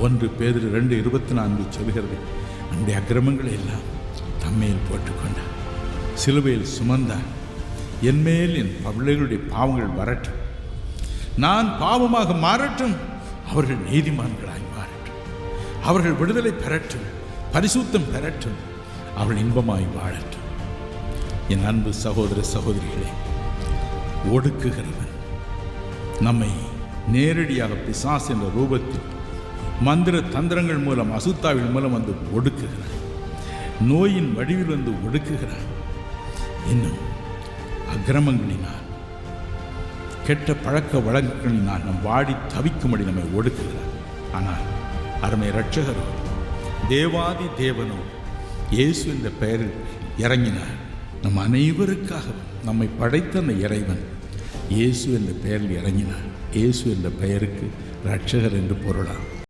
ஒன்று பேரில் ரெண்டு இருபத்தி நான்கு சொல்கிறது நம்முடைய அக்கிரமங்களை எல்லாம் தம்மையில் போட்டுக்கொண்டார். சிலுவையில் சுமந்தார். என்மேல் என் பிள்ளைகளுடைய பாவங்கள் வரட்டும். நான் பாவமாக மாறட்டும். அவர்கள் நீதிமான்களாய் மாறட்டும். அவர்கள் விடுதலை பெறட்டும். பரிசுத்தம் பெறட்டும். அவள் இன்பமாய் வாழட்டும். என் அன்பு சகோதர சகோதரிகளே ஒடுக்குகிறவன் நம்மை நேரடியாக பிசாஸ் என்ற ரூபத்தில் மந்திர தந்திரங்கள் மூலம் அசுத்தாவின் மூலம் வந்து ஒடுக்குகிறார். நோயின் வடிவில் வந்து ஒடுக்குகிறார். இன்னும் அக்கிரமங்களினால் கெட்ட பழக்க வழக்கங்களினால் நம் வாடி தவிக்கும்படி நம்மை ஒடுக்குகிறார். ஆனால் அருமை இரட்சகரோ தேவாதி தேவனோ இயேசு என்ற பெயரில் இறங்கினார். நம் அனைவருக்காக நம்மை படைத்த அந்த இறைவன் இயேசு என்ற பெயரில் இறங்கினார். இயேசு என்ற பெயருக்கு இரட்சகர் என்று பொருளாம்.